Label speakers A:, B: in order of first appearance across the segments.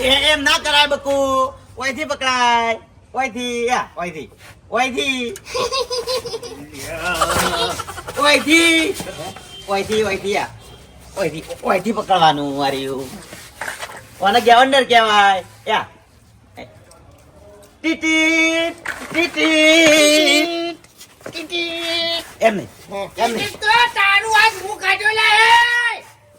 A: એ- એમ ના કરાય બકુ. ઓયથી પકડાય. ઓયથી ઓયથી. ઓયથી. ઓયથી. ઓયથી ઓયથી ઓયથી ઓયથી પકડવાનું માર્યું ઓને ગેવંડર કહેવાય. યા ટીટી ટીટી એમ નહીં. એમ નહીં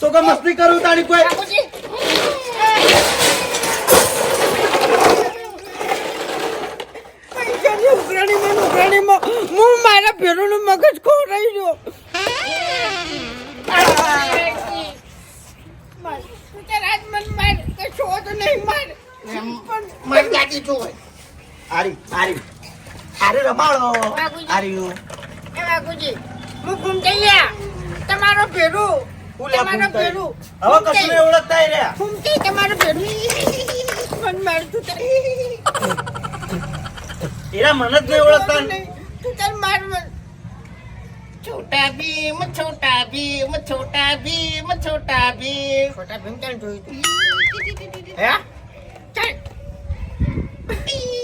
A: તો કે મસ્તી કરું તારી કોઈ?
B: હું મારા મગજ ખોરાઈ ગયો
C: મારી
A: આરી આરી. આરી રમાડો.
C: બાબુજી.
A: આર્યું
B: હું ઘૂમટૈયા તમારો ભેરું તમારો. ભેરું
A: હવે કશું ઓળખતા રહ્યા.
B: ઘૂમટે તમારો ભેરું મન મારતું તારે.
A: એરા મને જ નહીં ઓળખતા.
B: તું તાર માર
C: છોટા ભીમ છોટા ભીમ છોટા ભીમ છોટા ભીમ.
B: છોટા ભીમ ચાલ જોયું
A: હે?
B: ચાલ.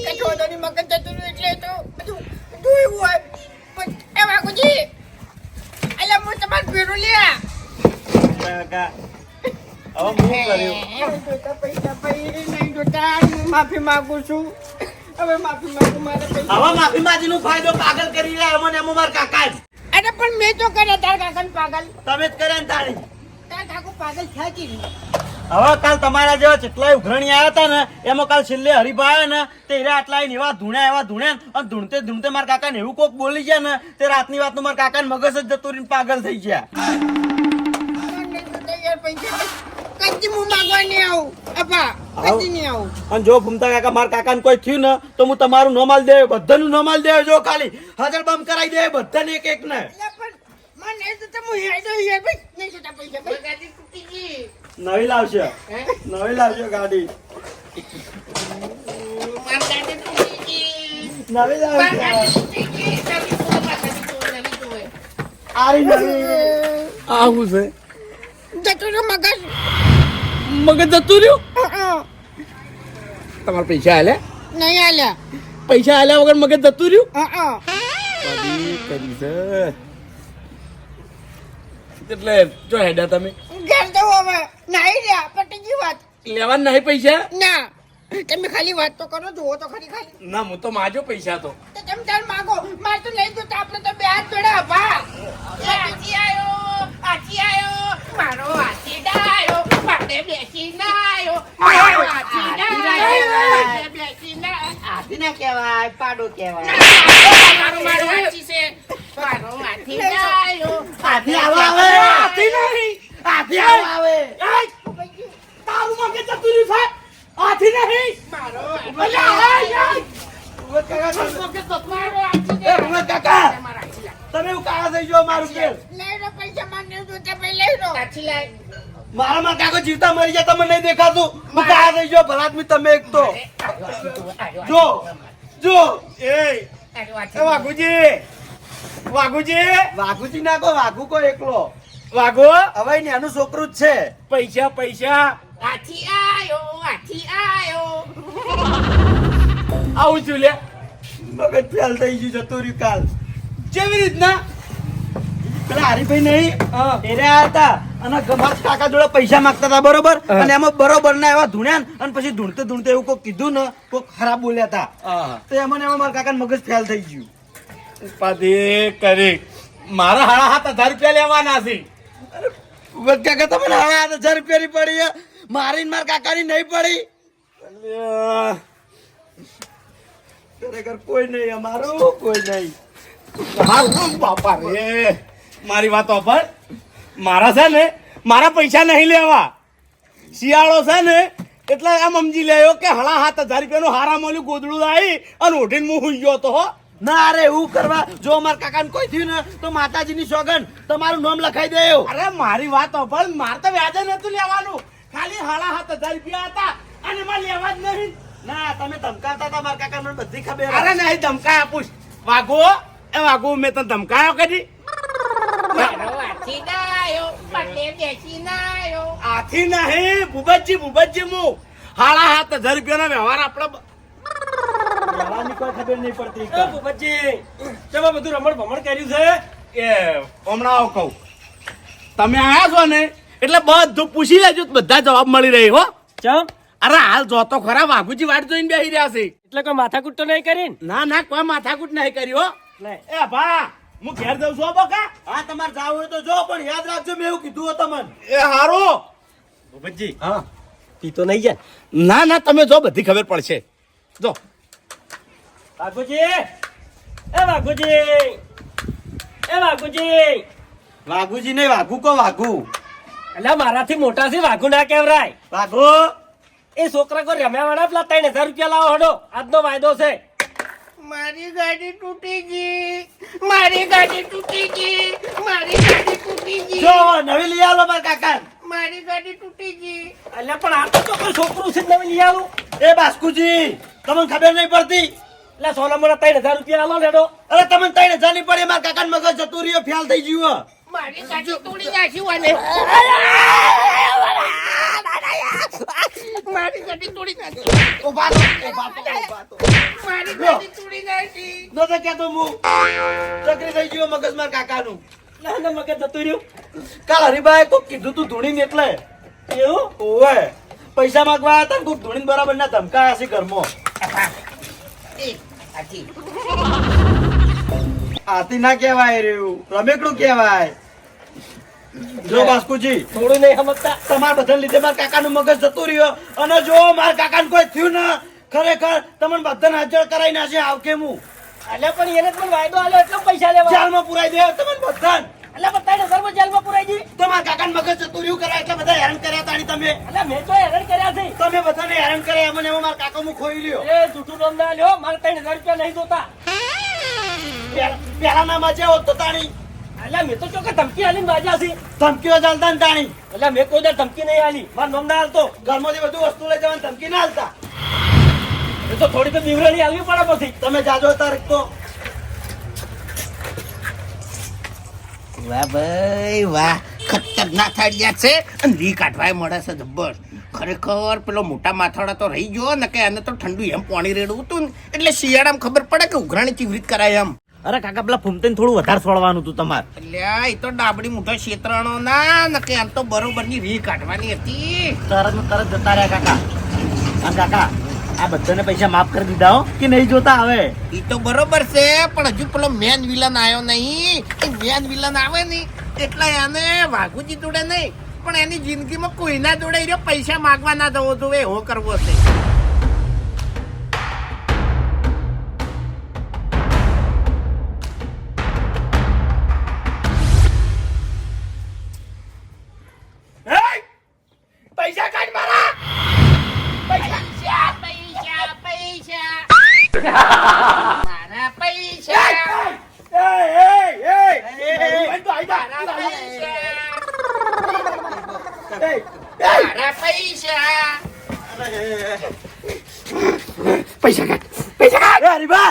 B: કે છોટાની મગજ જતું એટલે તો બધું જોયું હોય. એ વાઘુજી અલ્યા હું તમારું ભેરું લ્યા
A: કાકા હવે હું કર્યું
B: જોતા પૈસા પૈ નહીં જોતા હું માફી માંગુ છું હવે માફી માંગુ મારે પૈસા
A: હવે માફી માજી નો ફાયદો પાગલ કરી રહ્યા મને એમ માર કાકા
B: અરે પણ મેં તો કર્યા તાર કાકાને પાગલ
A: તમે જ કર્યા તાણી
B: તાર કાકો પાગલ થાય કે?
A: હવે કાલ તમારા જેવા જેટલા ઉઘરણી આવ્યા હતા ને એમાં કાલ છેલ્લે હરીભા ને તે આટલા એવા ધૂણ્યા એવા ધૂણ્યા અને ધૂણતે ધૂણતે મારા કાકાને એવું કોક બોલી ગયા ને તે રાતની વાતનું મારા કાકાને મગજ જ જતું રહીને પાગલ થઈ ગયા. અને જો ભૂમતા કાકા મારા કાકાને કોઈ થયું ને તો હું તમારું નોમાલ દે બધાનું નોમાલ દે જો ખાલી. હાજર બમ કરાવી દે બધાને એક એક ને
B: મને હું હેડો યાર ભાઈ નહીં જોતા પૈસા
C: મારી
B: ભાઈ
C: ગાડી તૂટી ગઈ
A: નવી લાવશે.
C: હે?
A: નવી લાવશે ગાડી. નવી લાવશે. આરી નવી.
D: આવું છે?
B: જતું રહ્યો મગજ?
D: મગજ જતું રહ્યું? તમારા પૈસા હાલે
B: નહીં આલ્યા.
D: પૈસા હાલ્યા વગર મગજ જતું રહ્યું? કરી છે. એટલે જો હેડા તમે.
B: ઘેર જવું હવે નહીં રહ્યા પટી ગઈ વાત.
D: લેવા નહીં પૈસા?
B: ના. તમે ખાલી વાત તો કરો જુઓ તો ખરી ખાલી.
D: ના હું તો માજો પૈસા તો.
B: તો તમે તાર માગો? માર તો લઈ જોતા આપણે તો બે હાથ જોડે ભા
C: એ આયો, હાથી આયો, મારો હાથી ડાયો, માટે બેસી ના આયો, મારો હાથી ડાયો, બેસી ના.
A: હાથી ના કહેવાય પાડો કહેવાય.
C: મારો મારો હાથી છે, મારો હાથી ડાયો,
A: હાથી આવો આવે હાથી નહીં હાથી આવો આવે
D: તારું મગજ જતું રહ્યું છે હાથી નહીં
C: મારો
D: અલ્યા,
C: હાથી
D: આય, આય.
A: ભૂમત કાકા
C: ડાયો. મારો હાથી
A: એ ભૂમત કાકા
C: મારો હાથી લાય.
A: તમે કાળા મારું તેલ
B: લઈ લો પૈસા માર નહીં તે ભાઈ લઈ લો.
C: હાથી લાય.
A: મારા માં કાકો જીવતા મરી જાય તમને નહીં દેખાતું. હું કાયા થઈ ગયો ભલાદમી તમે એક તો. જો જો. એ
D: એ વાઘુજી. વાઘુજી.
A: વાઘુજી ના કો વાઘુ કો એકલો.
D: વાઘો.
A: હવે નાનું છોકરું જ છે.
D: પૈસા પૈસા.
C: આથી આયો, આથી આયો.
D: આવું છું લે.
A: મગજ ફેલ થઈ ગયું જતું રહ્યું કાલ.
D: જેવી રીતના
A: પેલા હરીભાઈ નહીં
D: હા.
A: એ હતા અને ગમાત કાકા જોડે પૈસા માંગતા હતા બરોબર? અને એમાં બરોબર ના એવા ધૂણ્યા અને પછી ધૂણતે ધૂણતે એવું કોઈ કીધું ને કોઈ ખરાબ બોલ્યા હતા. તો એમાં એમાં મારા કાકા મગજ ફેલ થઈ ગયું.
D: ઉપાધિ કરી. મારા હાડા હાથ હજાર રૂપિયા લેવાના છે.
A: કાકા આ હજાર રૂપિયાની પડી મારી માર કાકાની નહીં પડી. ખરેખર કોઈ નહીં અમારું. કોઈ નહીં.
D: બાપા રે. મારી વાત પર. મારા છે ને મારા પૈસા નહીં લેવા. શિયાળો છે ને એટલે એમ સમજી લેયો કે હળા હાથ હજાર રૂપિયાનું હારા મળ્યું ગોદડું લાવી અને ઉઠીને હું હુઈ ગયો તો
A: ના અરે એવું કરવા. જો અમારા કાકાને કોઈ થયું ને તો માતાજીની સોગન તમારું નામ લખાઈ દે
D: અરે મારી વાત પણ મારે તો વ્યાજે નતું લેવાનું. ખાલી હાળા હાથ હજાર રૂપિયા હતા અને મારે લેવા જ નહીં.
A: ના તમે ધમકાવતા હતા મારા કાકા મને બધી ખબર
D: અરે નહીં ધમકાય આપું. વાઘો એ વાઘો મેં તને ધમકાયો કદી?
C: મારો હાથી પટે બેસી નાયો
D: આથી નહીં ભૂપતજી ભૂપતજી મુ. હાળા હાથ હજાર રૂપિયાનો વ્યવહાર આપણે
A: વ્યવહારની કોઈ ખબર નહીં પડતી.
E: એ ભૂપતજી ચલો બધું રમણ ભમણ કર્યું છે?
D: એ હમણાં આવો કહું. તમે આયા છો ને એટલે બધું પૂછી લેજો તો બધા જવાબ મળી રહી હો.
E: ચમ?
D: અરે હાલ જોતો ખરા વાઘુજી વાટ જોઈને બેસી રહ્યા છે.
E: એટલે કોઈ માથાકૂટ તો નહીં કરી
D: ના? ના કોઈ માથાકૂટ નહીં કરી હો. એ ભા હું ઘેર જઉં છું બકા.
A: હા તમારે જાવ હોય તો જો પણ યાદ રાખજો મેં એવું કીધું હતું તમને.
D: એ હારો.
E: ભજી
D: હા.
E: પી તો નહીં જાય.
D: ના ના તમે જો બધી ખબર પડશે. જો.
E: વાઘુજી. એ વાઘુજી. એ વાઘુજી.
A: વાઘુજી નહીં વાઘુ કો વાઘુ.
E: એટલે મારાથી મોટા છે વાઘુ ના કેવરાય.
A: વાઘુ.
E: એ છોકરા કો રમ્યા વાળા પેલા ત્રણ હજાર રૂપિયા લાવો હડો. આજનો વાયદો છે.
C: મારી ગાડી તૂટી ગઈ. મારી ગાડી તૂટી ગઈ. મારી ગાડી તૂટી ગઈ.
A: જો નવી લઈ આવો મારા કાકા
C: મારી ગાડી તૂટી ગઈ.
E: એટલે પણ આ તો કોઈ છોકરું છે નવી લઈ આવો?
A: એ બાસ્કુજી તમને ખબર નહીં પડતી?
E: એટલે સોના મોડા ત્રણ હજાર રૂપિયા આલો લેડો
A: અરે તમને ત્રણ હજાર નહીં પડે મારા કાકા મગજ જતું રહ્યો ફેલ થઈ ગયું
C: મારી ગાડી તોડી નાખી અને મારી ગાડી તોડી નાખી.
A: ઊભા તો ઊભા તો ઊભા તો
C: મારી ગાડી તોડી નાખી.
A: નો તો કેતો હું ચકરી થઈ ગયો મગજ મારા કાકાનું.
E: ના ના મગજ જતું રહ્યું.
A: કાલ હરીભાઈ કોક કીધું તું ધૂણીને એટલે.
E: એવું?
A: ઓવે. પૈસા માંગવા હતા ને કોક ધૂણીને બરાબર ના ધમકાયા છે ઘરમાં. આથી ના કહેવાય રહ્યું રમેકડું કહેવાય. જો બાસ્કુજી
E: થોડું નહીં સમજતા.
A: તમારા બધા લીધે મારા કાકાનું મગજ જતું રહ્યો. અને જો મારા કાકાને કોઈ થયું ના ખરેખર તમને બધાને હાજર કરાવી નાખે આવકે હું.
E: એટલે પણ એને પણ વાયદો આલ્યો એટલે પૈસા લેવા.
A: જેલમાં પુરાઈ દે તમને બધાને.
E: એટલે પણ સર્વ જેલમાં પુરાઈ દી.
A: તો મારા કાકાને મગજ જતું રહ્યું કરાય એટલે બધા હેરાન કર્યા તાણી તમે.
E: એટલે મેં તો હેરાન કર્યા છે.
A: તમે બધાને હેરાન કર્યા મને એમાં મારા કાકા હું ખોઈ લ્યો.
E: એ જૂઠું ધંધા લ્યો મારે ત્રણ હજાર રૂપિયા નહીં જોતા. મેં ધમકી
A: ચાલતા ને તાણી.
E: એટલે મેં કોઈ ધમકી નહીં આલી. મારા નોમ ના હાલતો.
A: ઘરમાંથી બધું વસ્તુ લઈ જવાની ધમકી ના હાલતા
E: એ તો થોડી તો બીવરાણી આવી પડે પછી.
A: તમે જાજો તારીખ તો.
C: વાહ ભાઈ, વાહ. ખતરનાક થાળિયા છે અને વી કાઢવાય મળે છે જબ્બર ખરેખર પેલો મોટા માથાડા તો રહી ગયો ને કે એને તો ઠંડુ એમ પાણી રેડવું હતું ને. એટલે શિયાળામાં ખબર પડે કે ઉઘરાણી ચીવરીત કરાય એમ.
A: અરે કાકા પેલા ફૂમતે થોડું વધારે સોળવાનું હતું તમારે.
C: એટલે એ તો ડાબડી મોટો ક્ષેત્રનો ના ને કે આમ તો બરોબરની રી કાઢવાની હતી.
A: તરત તરત જતા રહ્યા કાકા. કાકા આ બધાને પૈસા માફ કરી દીધા હો કે નહીં જોતા હવે?
C: એ તો બરોબર છે પણ હજુ પેલો મેન વિલન આવ્યો નહીં. મેન વિલન આવે નહીં. એટલે એને વાઘુજી જોડે નહીં. પણ એની જિંદગીમાં કોઈના જોડે પૈસા માગવા ના જવો જોઈએ એવો કરવો છે
D: પૈસા મારા
C: પૈસા. પૈસા
D: કાઢ પૈસા કાઢ.
A: એ હરીબા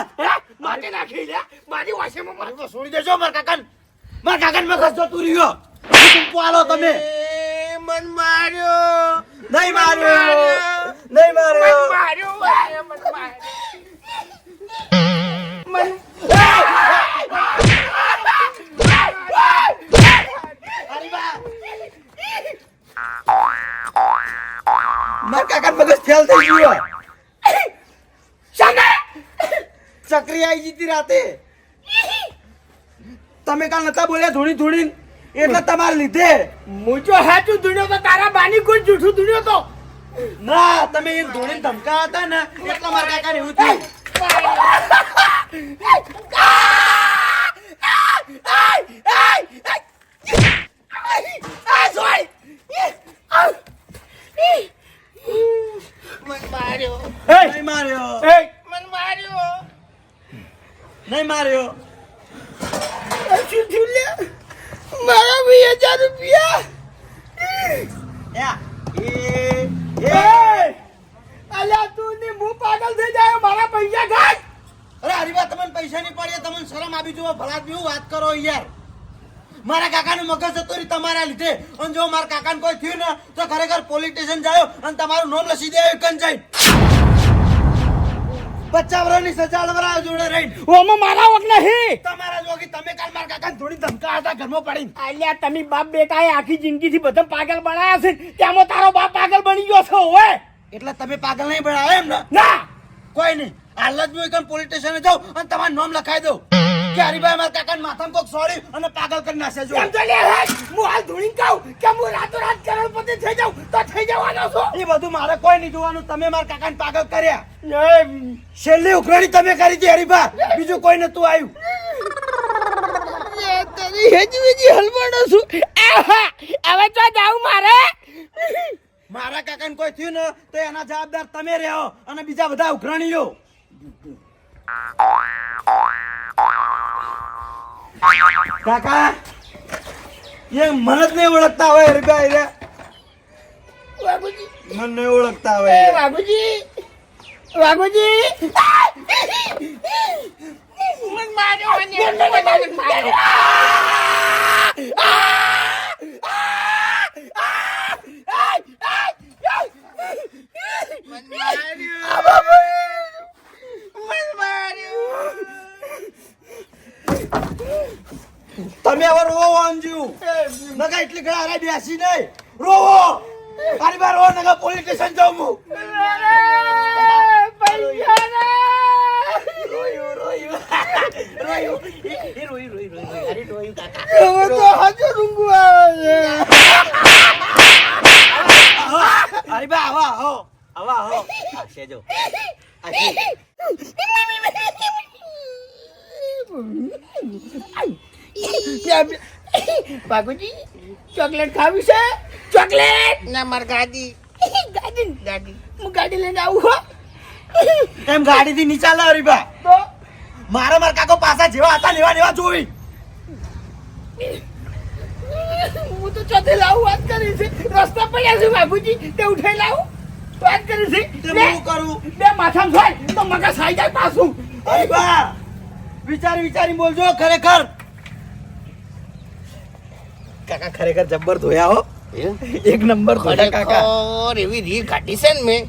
D: માટી નાખી લે. મારી વાસેમાં મારી
A: તો છોડી દેજો મારા કાકાને. મારા કાકાને મગજ જતું રહ્યો. ટૂંપો આલો તમે.
C: એ મન માર્યો.
A: નહીં માર્યો. નહીં
C: મન
A: માર્યો
C: માર્યો. એ મન માર્યો. મન
A: કાકા મગજ ફેલ થઈ ગયો ચકરી આવી જીતી રાતે તમે કાલ નતા બોલ્યા ધૂણી ધૂણી એટલે તમારે લીધે
D: મૂચો હાચું ધૂણ્યો તો તારા બાની કોઈ જૂઠું ધૂણ્યો તો
A: ના તમે એ ધૂણી ધમકા હતા ને એટલા મારા કાકા ને એવું થયું
F: Ah! મને
A: માર્યો. નહીં
F: માર્યો.
C: મને માર્યો.
A: નહીં માર્યો.
F: શું થયું લે મારા બે હજાર રૂપિયા. અલ્યા તું ને હું! પાગલ થઈ જાય મારા પૈસા ઘાટ.
A: અરે હરીવા તમને પૈસા નહીં પડે તમને શરમ આવી જુઓ ભલા બી વાત કરો યાર. મારા કાકાનું મગજ રી તમારા લીધે. અને જો મારા કાકાને કોઈ થયું ને તો ખરેખર પોલીસ સ્ટેશન જાયો અને તમારું નામ લસી દે કન જઈ બચ્ચા વર્ષની સજા લવરાયો જોડે રહી
F: ઓમાં મારા વખ નહીં.
A: તમારા જોગી તમે કાલ મારા કાકાને થોડી ધમકા હતા ઘરમાં પડી
F: આલ્યા તમે બાપ બેટા એ આખી જિંદગીથી બધા પાગલ બનાયા છે. ત્યાંમાં તારો બાપ પાગલ બની ગયો છે ઓએ
A: એટલે તમે પાગલ નહીં બનાવ્યા એમ ને?
F: ના.
A: કોઈ નહીં. હાલ જ હું એકમ પોલીસ સ્ટેશને જાઉં અને તમારું નામ લખાઈ દઉં. કે હરીભાઈ મારા કાકાને માથામાં કોક સોડી અને પાગલ કરી નાખે જો.
F: એમ તો લે હું. હાલ ધૂણી કહું કે હું રાતો રાત કરોડપતિ થઈ જાઉં તો થઈ જવાનો છું.
A: એ બધું મારે કોઈ નહીં જોવાનું. તમે મારા કાકાને પાગલ કર્યા. છેલ્લી ઉઘરાણી તમે કરી હતી હરીભા બીજું કોઈ નતું આવ્યું.
F: તારી હેજી વેજી હલવાડો છું. આહા, હવે તો જાઉં મારે.
A: મારા કાકાને કોઈ થયું ને તો એના જવાબદાર તમે રહ્યો અને બીજા બધા ઉઘરાણીઓ કાકા એ મને જ નહીં ઓળખતા હોય એ
F: વાઘુજી
A: મને નહીં ઓળખતા હોય.
F: વાઘુજી વાઘુજી. મન માર્યો મને મને માર્યો
A: હવે રોવો અંજુ નકા એટલી ઘણા હારે બેસી નહીં. રોવો. મારી બાર રોવો નગા પોલીસ સ્ટેશન જાઉં હું. રોયું રોયું. રોયું. એ રોયું રોયું રોયું. અરે રોયું કાકા. અરે બા આવા આવો. આવા આવો. આશે જો આશે
F: બાબુજી ચોકલેટ ખાવી છે? ચોકલેટ?
C: ના માર ગાડી.
F: ગાડી. ગાડી. હું ગાડી લઈને આવું હો.
A: એમ ગાડી થી નીચા ચાલે હરીબા
F: તો?
A: મારા માર કાકો પાછા જેવા હતા લેવા લેવા જોવી
F: હું તો ચોથે લાવું વાત કરી છે. રસ્તા પડ્યા છે બાબુજી તે ઉઠાઈ લાવું. વાત કરી છે.
A: તે હું કરું?
F: બે માથામાં થાય તો મગજ સાઈ જાય પાછું.
A: હરીબા વિચારી વિચારી બોલજો ખરેખર. કાકા ખરેખર જબ્બર ધોયા હો. એક નંબર ધોયા કાકા.
C: ઓર એવી રી કાઢી છે ને મેં.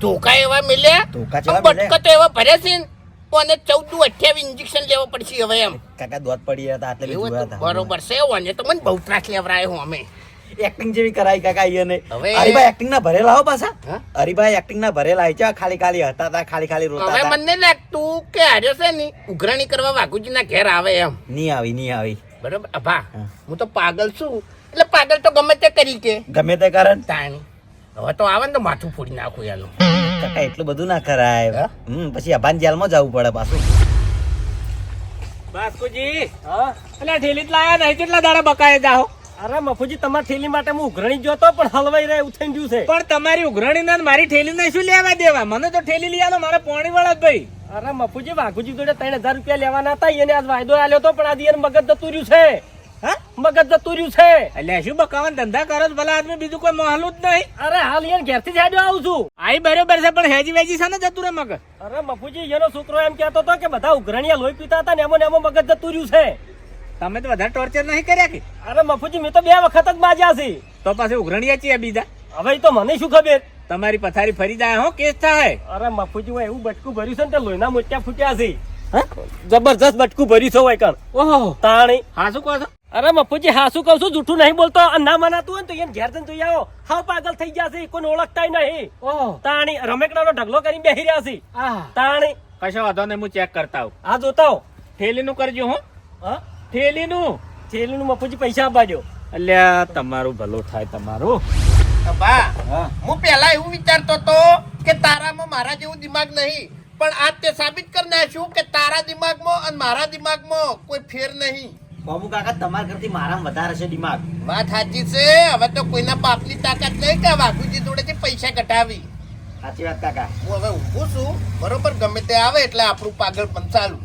C: ધોકા એવા મળ્યા
A: ધોકા જેવા
C: બટકા તો એવા ભર્યા છે ને કોને ચૌદ અઠ્યાવીસ ઇન્જેક્શન લેવા પડશે હવે એમ.
A: કાકા દોત પડી હતા એટલે
C: એવું
A: જોયા
C: હતા. બરોબર છે અને તો મને બહુ ત્રાસ લેવરાય હું અમે.
A: એક્ટિંગ જેવી કરાઈ કાકા અહીંયા
C: હવે-
A: હરીભાઈ એક્ટિંગ ના ભરેલા હો પાછા? હરીભાઈ એક્ટિંગ ના ભરેલા આવી છે ખાલી ખાલી હતા હતા ખાલી ખાલી રોતા
C: હવે મને લાગતું કે હાર્યો છે ની ઉઘરાણી કરવા વાઘુજી ના ઘેર આવે એમ.
A: નહીં આવી નહીં આવી.
C: બરોબર? અભા
A: હું.
C: તો પાગલ છું. એટલે પાગલ તો ગમે તે કરી કે.
A: ગમે તે કારણ
C: તાણી. હવે તો આવે ને તો માથું ફોડી નાખું એનું
A: કાકા એટલું બધું ના કરાય. હમ પછી અભાન જેલમાં જવું પડે પાછું.
E: બાસ્કુજી હા? એટલે ઠેલી જ લાયા નહીં કેટલા દાડા બકાય જાઓ અરે મફુજી તમારી થેલી માટે હું ઉઘરણી જોતો પણ હલવાઈ રહે એવું થઈ ગયું છે.
D: પણ તમારી ઉઘરાણી ના મારી થેલી ને શું લેવા દેવા? મને તો ઠેલી લઈ આલો મારે પોણી વાળા ભાઈ.
E: અરે મફુજી વાઘુજી જોડે ત્રણ હજાર રૂપિયા લેવાના હતા એને આજ વાયદો આલ્યો તો પણ આજે એને મગજ જતું રહ્યું છે.
D: હા?
E: મગજ જતું રહ્યું છે.
D: એટલે શું બકાવાન ધંધા કરો ભલા આદમી બીજું કોઈ મોહલું જ નહીં.
E: અરે હાલ એને ઘેરથી જ આજો આવું છું.
D: આઈ બરોબર છે પણ હેજી વેજી છે ને જતું રે મગજ.
E: અરે મફુજી એનો છોકરો એમ કહેતો હતો કે બધા ઉઘરણીયા લોહી પીતા હતા ને એમો ને એમો મગજ જતું રહ્યું છે.
D: તમે તો વધારે ટોર્ચર નહીં કર્યા કે?
E: અરે મફુજી મેં તો બે વખત જ બાજ્યા છે.
D: તો પાછી ઉઘરણીયા છીએ બીજા.
E: હવે તો મને શું ખબર?
D: તમારી પથારી ફરી જાય હો કેસ થાય.
E: અરે મફુજી હોય એવું બટકું ભર્યું છે ને તે લોહીના મોતિયા ફૂટ્યા છે. જબરજસ્ત બટકું ભર્યું છે હોય કણ.
D: ઓહો.
E: તાણી.
D: હા શું કહો છો?
E: અરે મફુજી હા શું કહું છું? જૂઠું નહીં બોલતો. ના મનાતું હોય ને તો એમ ઘેર જઈને જોઈ આવો. હાવ પાગલ થઈ ગયા છે. કોઈ ઓળખતા નહીં.
D: ઓહો.
E: તાણી રમેકડાનો ઢગલો કરીને બેહી રહ્યા છે. તાણી.
D: કશો વાંધો નહીં હું ચેક કરતા આવું.
E: આ જોતા હો
D: ઠેલીનું કરજો હું.
E: હા?
D: ઠેલીનું
E: થેલીનું મફુજી પૈસા આપવાજો
D: અલ્યા તમારું ભલું થાય તમારું.
C: બા હું. પહેલા એવું વિચારતો હતો કે તારામાં મારા જેવું દિમાગ નહીં પણ આજ તે સાબિત કરી નાખ્યું કે તારા દિમાગમાં અને મારા દિમાગમાં કોઈ ફેર નહીં.
A: બાબુ કાકા તમારા કરતી મારામાં વધારે છે દિમાગ.
C: વાત સાચી છે હવે તો કોઈના બાપની તાકાત નહીં કે વાઘુજી જોડેથી પૈસા કઢાવી.
A: સાચી વાત કાકા.
C: હું હવે ઊભું છું બરોબર ગમે તે આવે એટલે આપણું પાગલ પણ ચાલુ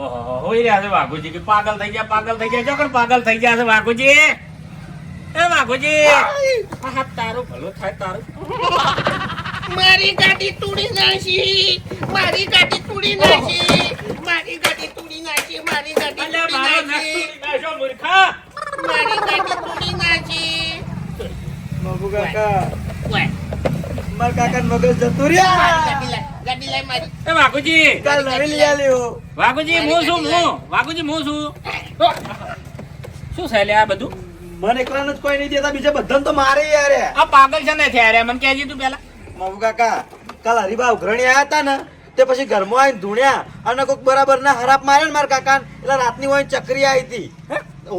G: બોલી રહ્યા છે વાઘુજી કે પાગલ થઈ ગયા પાગલ થઈ ગયા. ચોકડ પાગલ થઈ ગયા છે વાઘુજી. એ વાઘુજી. હા, તારું ભલું થાય તારું.
C: મારી ગાડી તૂડી નાખી. મારી ગાડી તોડી નાખી. મારી ગાડી તોડી નાખી મારી ગાડી તોડી
G: મારો નખ. તોડી નાખ્યો, મૂર્ખા.
C: મારી ગાડી તોડી નાખી.
A: બાબુ કાકા.
C: ઓય,
A: મારા કાકા મગજ જતું રહ્યા.
C: ગાડી લાય મારી.
G: એ વાઘુજી.
A: કાલ નવી લઈ આલ્યો.
G: વાઘુજી હું શું હું. વાઘુજી હું શું શું છે લે આ બધું?
A: મને એકલાને જ કોઈ નહીં દેતા બીજા બધાને તો મારે યાર.
G: આ પાગલ છે ને થયા રે મને કહેજી તું પેલા
A: બાબુ કાકા કાલ હરિભા ઉઘરણી આયા હતા ને તે પછી ઘરમાં આવીને ધૂણ્યા અને કોઈક બરાબર ના હરાપ માર્યો ને મારા કાકા એટલે રાતની હોય ચકરી આવી હતી.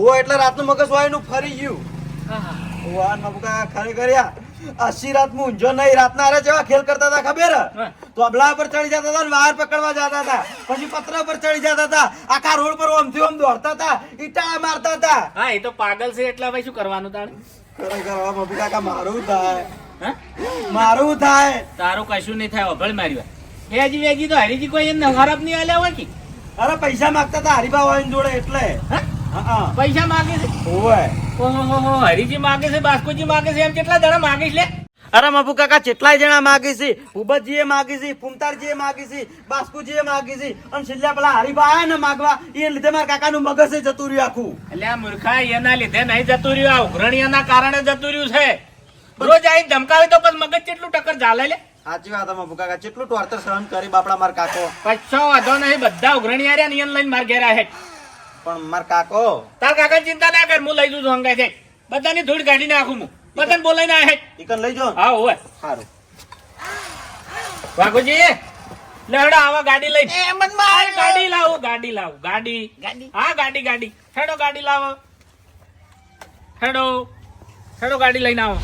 A: હોય એટલે રાતનું મગજ હોયનું ફરી ગયું. વાહ બાબુ કાકા ખરેખર યાર. અસી રાત હું ઊંઝો નહીં રાતના અરે જેવા ખેલ કરતા હતા ખબર? તો અબલા પર ચડી જતા હતા ને પકડવા જતા હતા. પછી પત્ર પર ચડી જતા હતા. આખા રોડ પર ઓમથી ઓમ દોડતા હતા ઈટા મારતા હતા.
G: હા એ તો પાગલ છે એટલે ભાઈ શું કરવાનું તાણે?
A: ખરેખર મમ્મી કાકા મારું થાય.
G: હા?
A: મારું થાય.
G: તારું કશું નહીં થાય અભળ મારી વાત વેજી વેજી તો હરીજી કોઈ એને ખરાબ નહીં આલ્યા હોય કે?
A: અરે પૈસા માંગતા હતા હરીબા હોય જોડે એટલે.
G: હા?
A: હા.
G: પૈસા માગે છે.
A: ઓય
G: ઓહો હરીજી માગે છે બાસ્કોજી માગે છે એમ કેટલા જણા માગે છે લે?
A: અરે મફુ કાકા કેટલાય જણા માગી છે? ભૂપતજી એ માગી છે ફૂમતારજી એ માગી છે બાસ્કુજી એ માગી છે અને છેલ્લા પેલા હરીબા આયા ને માગવા એ લીધે મારા કાકા નું મગજ જતું રહ્યું આખું.
G: એટલે આ મૂર્ખા એના લીધે નહીં જતું રહ્યું આ ઉઘરણીયાના કારણે જતું રહ્યું છે. રોજ આઈ ધમકાવે તો પછી મગજ કેટલું ટક્કર ચાલે લે?
A: સાચી વાત મફુ કાકા કેટલું ટોર્ચર સહન કરી બાપડા મારા કાકો.
G: કશો વાંધો નહીં બધા ઉઘરણીયા રહ્યા ને એને લઈને માર ઘેર આહે
A: પણ માર કાકો.
G: તાર કાકા ચિંતા ના કર હું લઈ જઉં છું હંગાઈ છે બધાની ધૂળ કાઢી નાખું હું. બધાને બોલાઈને આહે
A: ચિકન લઈ જો.
G: હા હોય
A: સારું
G: વાઘુજી લેવડો આવા ગાડી લઈ
C: મન માર
G: ગાડી લાવો ગાડી લાવો ગાડી.
C: ગાડી?
G: હા ગાડી ગાડી. હેડો ગાડી લાવો. હેડો. હેડો ગાડી લઈને આવો.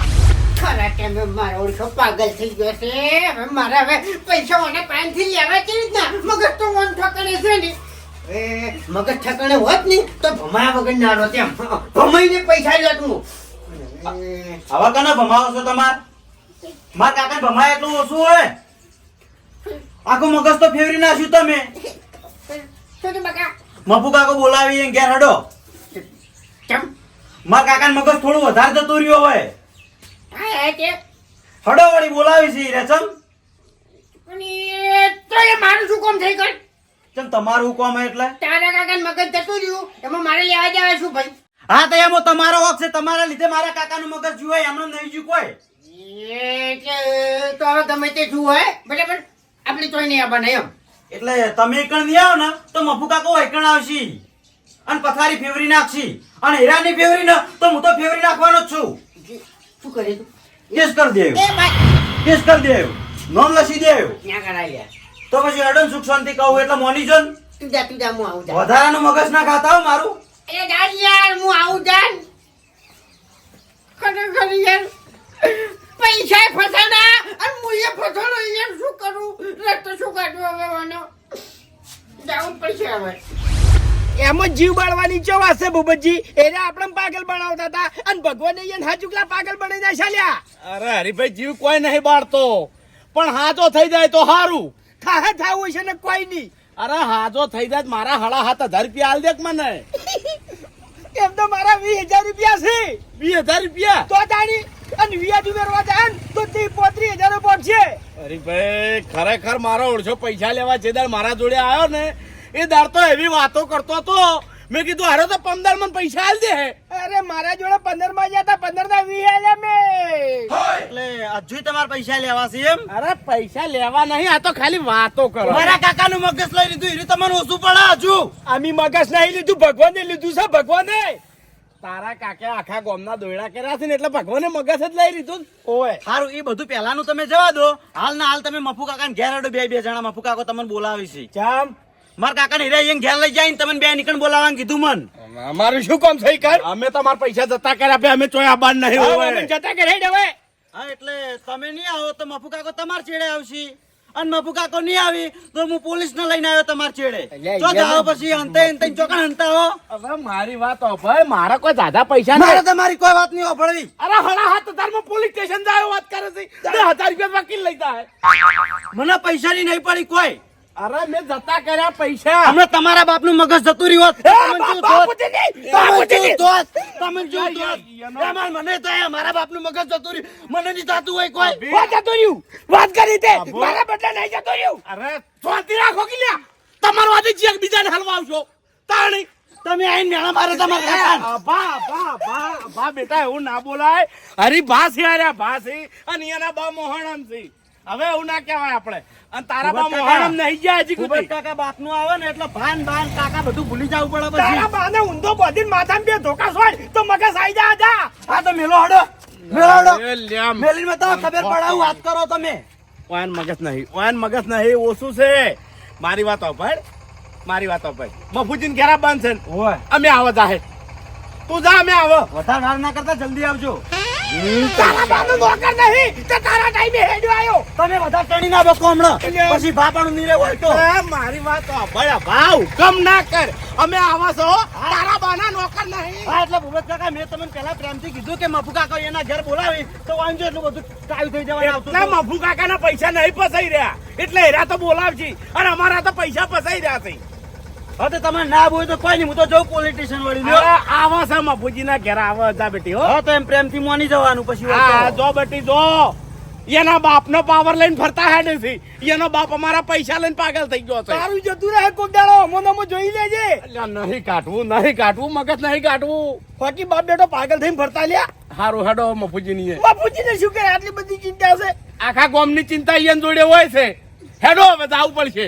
B: ખરા કે હવે મારો ઓળખો પાગલ થઈ ગયો છે. હવે મારે હવે પૈસા મને પાનથી લેવા કેવી રીતના મગજ તો વન ઠકણે છે ને. મગજ ઠકણે હોત ને તો ભમાયા વગર ના રહો તેમ. ભમાઈને પૈસા એ,
A: હવે કને ભમાવો છો તમાર? મારા કાકા ભમાય એટલું ઓછું હોય? આખું મગજ તો ફેવરી નાખ્યું તમે.
B: મપુ
A: મફુ કાકો બોલાવી ઘેર હડો.
B: કેમ?
A: મારા કાકા મગજ થોડું વધારે જતું રહ્યો હોય. હડો વળી બોલાવી છે રેચમ
B: મારું શું કામ થઈ ગયું?
A: ચમ તમારું કોમ એટલે?
B: તારા કાકા મગજ જતું રહ્યું. એમાં મારે લેવા જવા શું ભાઈ?
A: હા તો એમાં તમારો હક છે. તમારા લીધે મારા કાકાનું મગજ જુએ એમનું નહીં જુ કોઈ.
B: એ કે તો હવે ગમે તે હોય બરાબર? આપણે તોય નહીં આવવાના એમ.
A: એટલે તમે એકણ નહીં આવો ને તો મફુ કાકો એકણ આવશી. અને પથારી ફેવરી નાખશી. અને હીરાની ફેવરી ને તો હું તો ફેવરી નાખવાનો જ છું.
B: શું કરે તું?
A: કેસ કરી દેવ. કેસ કરી દેવ. નોમ લસી દેવ.
B: ક્યાં કરાય
A: તો પછી અડન સુખ શાંતિ કહું એટલે મોની જો ને.
B: તું જા તું જા હું આવું જા.
A: વધારાનું મગજ ના ખાતા હો મારું.
B: એ જા યાર હું આવું જા ખરેખર યાર પૈસા ફસાડા અને હું એ ફસાણો યાર શું કરું? રસ્તો શું કાઢવો હવે મને જાવું પડશે હવે
E: જ જીવ બાળવાની ચો વાસે છે ભૂપતજી એને આપણે પાગલ બનાવતા હતા અને ભગવાન એને હાચુકલા પાગલ બનાવી નાખ્યા લ્યા.
D: અરે હરીભાઈ જીવ કોઈ નહીં બાળતો. પણ હાજો થઈ જાય તો સારું
E: થાહે થાવું છે ને કોઈ નહીં.
D: અરે હાજો થઈ જાય મારા હળા હાથ હજાર રૂપિયા હાલ દેખ મને.
E: એમ તો મારા વીસ હજાર રૂપિયા છે.
D: વીસ હજાર રૂપિયા?
E: તો જાણી અને વ્યાજ ઉમેરવા જાય તો તે પોત્રીસ હજાર પહોંચશે
D: ભાઈ ખરેખર મારો ઓળખો પૈસા લેવા જે દાડ મારા જોડે આવ્યો ને એ દાડ તો એવી વાતો કરતો હતો મેં કીધું હારો તો પંદર મન પૈસા આલ દે
E: અરે મારા જોડે પંદરમાં ગયા હતા પંદર ના વીસ આલ્યા મેં.
A: એટલે હજુ તમારા પૈસા લેવા છે એમ?
D: અરે પૈસા લેવા નહીં આ તો ખાલી વાતો કરો.
A: મારા કાકાનું મગજ લઈ લીધું એનું તમને ઓછું પડે હજુ.
E: આમી મગજ નહીં લીધું ભગવાને લીધું છે ભગવાને.
D: તારા કાકે આખા ગામના દોયડા કર્યા છે ને એટલે ભગવાને મગજ જ લઈ લીધું
E: ઓય.
A: સારું એ બધું પહેલાનું તમે જવા દો. હાલ ના હાલ તમે મફુ કાકા ઘેર હડો બે બે જણા મફુ કાકો તમને બોલાવી છે.
E: જામ.
A: મારા કાકા ને હીરા ઘેર લઈ જાય તમને બે નીકળ બોલાવવાનું કીધું મન.
E: અમારું શું કામ થઈ કર?
D: અમે તમારા પૈસા જતા કર્યા પે અમે ચોય આબાન નહીં હોય.
E: અમે જતા કે હેડ હવે?
A: હા એટલે તમે નહીં આવો તો મફુ કાકો તમાર ચેડે આવશે. અને મફુ કાકો નહીં આવી તો હું પોલીસ ને લઈને આવ્યો તમાર ચેડે
E: અલ્યા,
A: જો જાઓ પછી અંતે અંતે ચોકા હંતા હો.
D: હવે મારી વાત ભાઈ મારા કોઈ દાદા પૈસા
A: મારે તમારી કોઈ વાત નહીં ઓભળવી.
D: અરે હળા હાથ હજારમાં પોલીસ સ્ટેશન જાય વાત કરે છે. બે હજાર રૂપિયા વકીલ લઈ જાય.
A: મને પૈસાની નહીં પડી કોઈ.
D: અરે મેં જતા કર્યા પૈસા
A: હમણાં તમારા બાપનું મગજ જતું રહ્યું મને તો મારા બાપનું મગજ જતું રહ્યું મને નહીં થતું હોય કોઈ
D: વાત જતો રહ્યું વાત કરી તે મારા બદલે નહીં જતું રહ્યું અરે શાંતિ રાખો કે લ્યા તમારો આજે જે બીજાને હલવા આવશો તાણી
A: તમે આઈને મેળા મારે તમારે
D: બા બા બા બા બેટા એવું ના બોલાય હરી ભા છે અરે ભા છે અને એના બા મોહણમ છે હવે એવું ના કહેવાય આપણે અને તારા બા
A: ભૂપત
D: નહીં ગયા હજી સુધી
A: કાકા બાપનું આવે ને એટલે ભાન ભાન કાકા બધું ભૂલી જવું પડે પછી.
D: તારા બાને ઊંધો બોધીને માથામાં બે ધોકા સોય તો મગજ આઈ જા જા.
A: આ તો મેલો હડો. મેલો હડો. મેલીને બતાવો ખબર પડાવું વાત કરો તમે.
D: ઓયન મગજ નહીં ઓયન મગજ નહીં ઓછું છે. મારી વાત ભાઈ મારી વાત ભાઈ મફુજીન ઘેરા બંધ છે
A: ઓય.
D: અમે આવો જાહે. તું જા અમે આવો.
A: વધારે વાર ના કરતા જલ્દી આવજો.
D: તારા બાનું નોકર નહીં તે તારા ટાઈમે હેડ્યો આવ્યો
A: તમે બધા ટણી ના બકો હમણાં. પછી બાપાનું નીરે હોય તો
D: એ મારી વાત ભાઈ ભાવ હુકમ ના કર. અમે આવા છો તારા બાના નોકર નહીં.
A: હા એટલે ભૂપત કાકા મેં તમને પહેલા પ્રેમથી કીધું કે મફુ કાકા એના ઘર બોલાવી. તો વાંચો એટલું બધું ચાલુ થઈ જવાય આવતું હતું.
D: મફુ કાકાના પૈસા નહીં ફસાઈ રહ્યા. એટલે હેરા તો બોલાવજી. અને અમારા તો પૈસા ફસાઈ રહ્યા છે.
A: હા તો તમે ના બોય તો કોઈ નહીં હું તો જઉં પોલીસ વાળી
D: આવા છે મફુજીના ઘેર આવા જા બેટી હો.
A: હા તો એમ પ્રેમથી મોની જવાનું પછી
D: હા જો બેટી જો. એના બાપનો પાવર લઈને ફરતા હેડે છે. એનો બાપ અમારા પૈસા લઈને પાગલ થઈ ગયો છે.
E: તારું જતું રહે કોક દાડો અમો નમો જોઈ લેજે.
D: નહીં કાઢવું નહીં કાઢવું મગજ નહીં કાઢવું.
E: બાકી બાપ બેટો પાગલ થઈને ફરતા લ્યા.
D: હારું હેડો મફુજીની.
E: બાપુજીને શું કરે આટલી બધી ચિંતા છે
D: આખા ગામની ચિંતા ઈયન જોડે હોય છે. હેડો હવે જાવું પડશે.